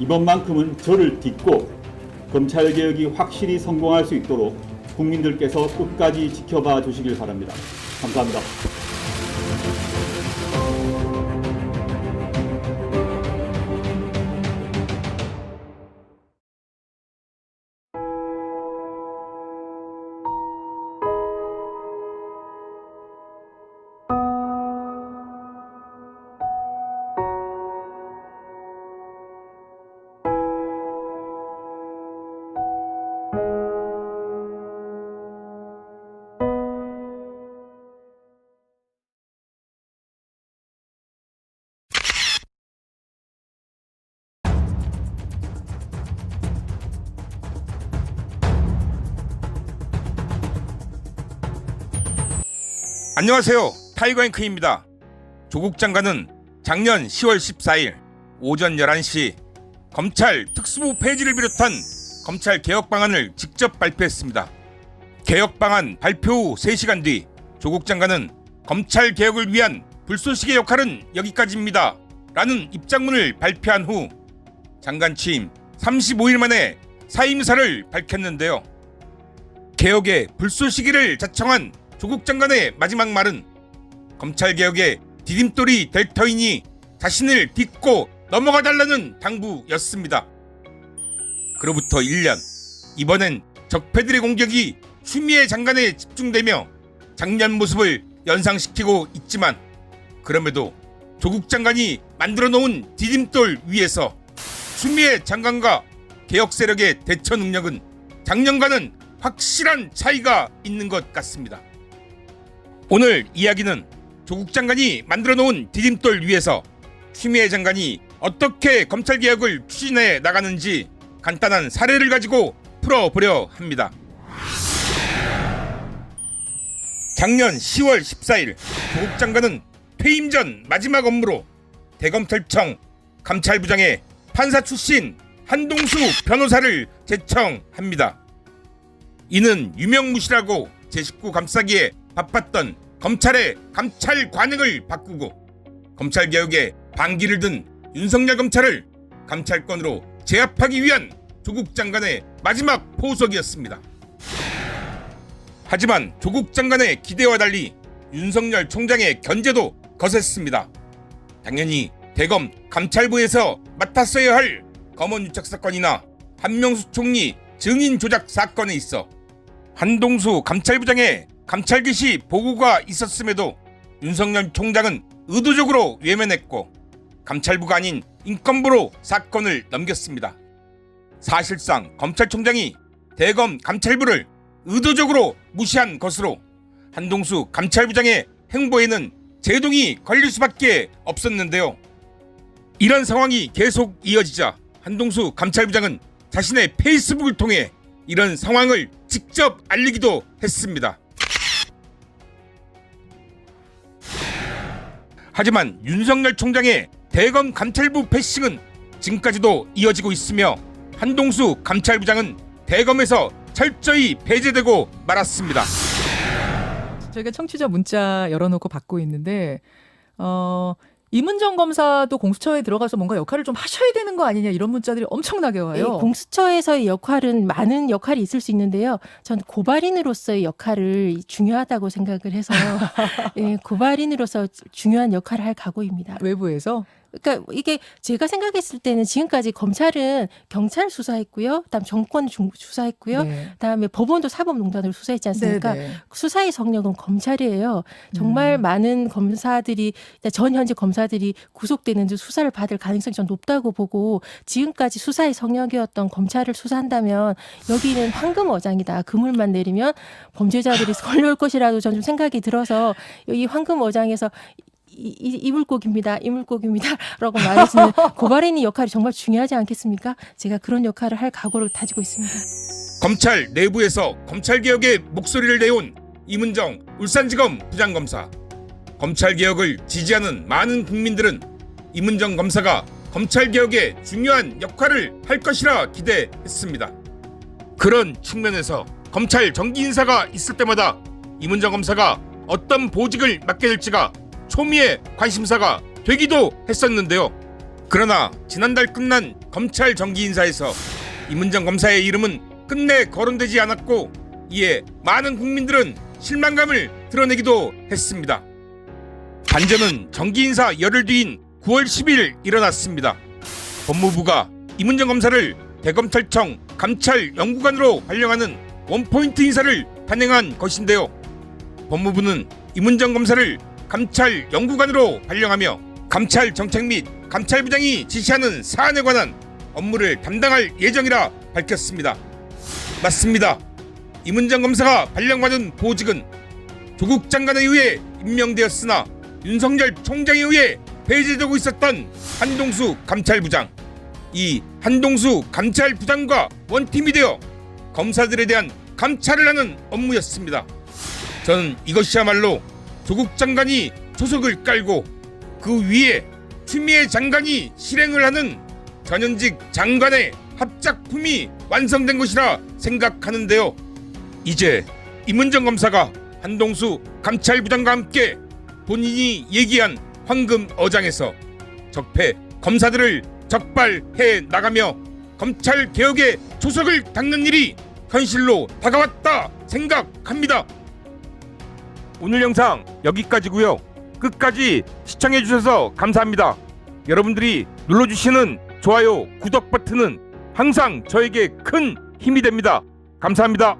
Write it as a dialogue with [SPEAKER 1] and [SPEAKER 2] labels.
[SPEAKER 1] 이번만큼은 저를 딛고 검찰개혁이 확실히 성공할 수 있도록 국민들께서 끝까지 지켜봐 주시길 바랍니다. 감사합니다.
[SPEAKER 2] 안녕하세요. 타이거앤크입니다. 조국 장관은 작년 10월 14일 오전 11시 검찰 특수부 폐지를 비롯한 검찰 개혁 방안을 직접 발표했습니다. 개혁 방안 발표 후 3시간 뒤 조국 장관은 검찰 개혁을 위한 불쏘시개 역할은 여기까지입니다. 라는 입장문을 발표한 후 장관 취임 35일 만에 사임사를 밝혔는데요. 개혁의 불쏘시개를 자청한 조국 장관의 마지막 말은 검찰 개혁의 디딤돌이 될 터이니 자신을 딛고 넘어가 달라는 당부였습니다. 그로부터 1년 이번엔 적폐들의 공격이 추미애 장관에 집중되며 작년 모습을 연상시키고 있지만 그럼에도 조국 장관이 만들어 놓은 디딤돌 위에서 추미애 장관과 개혁 세력의 대처 능력은 작년과는 확실한 차이가 있는 것 같습니다. 오늘 이야기는 조국 장관이 만들어 놓은 디딤돌 위에서 추미애 장관이 어떻게 검찰 개혁을 추진해 나가는지 간단한 사례를 가지고 풀어보려 합니다. 작년 10월 14일 조국 장관은 퇴임 전 마지막 업무로 대검찰청 감찰부장에 판사 출신 한동수 변호사를 제청합니다. 이는 유명무실하고 제19 감싸기에 바빴던 검찰의 감찰 관행을 바꾸고 검찰 개혁에 반기를 든 윤석열 검찰을 감찰권으로 제압하기 위한 조국 장관의 마지막 포석이었습니다. 하지만 조국 장관의 기대와 달리 윤석열 총장의 견제도 거셌습니다. 당연히 대검 감찰부에서 맡았어야 할 검언 유착 사건이나 한명수 총리 증인 조작 사건에 있어 한동수 감찰부장의 감찰 개시 보고가 있었음에도 윤석열 총장은 의도적으로 외면했고 감찰부가 아닌 인권부로 사건을 넘겼습니다. 사실상 검찰총장이 대검 감찰부를 의도적으로 무시한 것으로 한동수 감찰부장의 행보에는 제동이 걸릴 수밖에 없었는데요. 이런 상황이 계속 이어지자 한동수 감찰부장은 자신의 페이스북을 통해 이런 상황을 직접 알리기도 했습니다. 하지만 윤석열 총장의 대검 감찰부 패싱은 지금까지도 이어지고 있으며 한동수 감찰부장은 대검에서 철저히 배제되고 말았습니다.
[SPEAKER 3] 저희가 청취자 문자 열어놓고 받고 있는데 어, 이문정 검사도 공수처에 들어가서 뭔가 역할을 좀 하셔야 되는 거 아니냐 이런 문자들이 엄청나게
[SPEAKER 4] 예,
[SPEAKER 3] 와요.
[SPEAKER 4] 공수처에서의 역할은 많은 역할이 있을 수 있는데요. 전 고발인으로서의 역할을 중요하다고 생각을 해서 예, 고발인으로서 중요한 역할을 할 각오입니다.
[SPEAKER 3] 외부에서
[SPEAKER 4] 그러니까 이게 제가 생각했을 때는 지금까지 검찰은 경찰 수사했고요, 그다음 정권 중 수사했고요,
[SPEAKER 3] 네.
[SPEAKER 4] 그다음에 법원도 사법농단으로 수사했지 않습니까?
[SPEAKER 3] 네, 네.
[SPEAKER 4] 수사의 성력은 검찰이에요. 정말
[SPEAKER 3] 음.
[SPEAKER 4] 많은 검사들이 전 현재 검사들이 구속되는 듯 수사를 받을 가능성이 좀 높다고 보고 지금까지 수사의 성역이었던 검찰을 수사한다면 여기는 황금 어장이다. 그물만 내리면 범죄자들이 걸려올 것이라도 전 좀 생각이 들어서 이 황금 어장에서 이, 이, 이 물고기입니다. 이 물고기입니다라고 말해주는 고발인의 역할이 정말 중요하지 않겠습니까? 제가 그런 역할을 할 각오를 다지고 있습니다.
[SPEAKER 2] 검찰 내부에서 검찰 개혁의 목소리를 내온 이문정 울산지검 부장검사. 검찰 개혁을 지지하는 많은 국민들은 이문정 검사가 검찰 개혁에 중요한 역할을 할 것이라 기대했습니다. 그런 측면에서 검찰 정기 인사가 있을 때마다 이문정 검사가 어떤 보직을 맡게 될지가 초미의 관심사가 되기도 했었는데요. 그러나 지난달 끝난 검찰 정기 인사에서 이문정 검사의 이름은 끝내 거론되지 않았고 이에 많은 국민들은 실망감을 드러내기도 했습니다. 반전은 정기 인사 열흘 뒤인 9월 10일 일어났습니다. 법무부가 이문정 검사를 대검찰청 감찰 연구관으로 발령하는 원포인트 인사를 단행한 것인데요. 법무부는 이문정 검사를 감찰 연구관으로 발령하며 감찰 정책 및 감찰부장이 지시하는 사안에 관한 업무를 담당할 예정이라 밝혔습니다. 맞습니다. 이문정 검사가 발령받은 보직은 조국 장관에 의해 임명되었으나 윤석열 총장에 의해 배제되고 있었던 한동수 감찰부장. 이 한동수 감찰부장과 원팀이 되어 검사들에 대한 감찰을 하는 업무였습니다. 저는 이것이야말로 조국 장관이 초석을 깔고 그 위에 추미애 장관이 실행을 하는 전현직 장관의 합작품이 완성된 것이라 생각하는데요. 이제 이문정 검사가 한동수 감찰부장과 함께 본인이 얘기한 황금 어장에서 적폐 검사들을 적발해 나가며 검찰 개혁의 초석을 닦는 일이 현실로 다가왔다 생각합니다. 오늘 영상 여기까지고요. 끝까지 시청해 주셔서 감사합니다. 여러분들이 눌러주시는 좋아요, 구독 버튼은 항상 저에게 큰 힘이 됩니다. 감사합니다.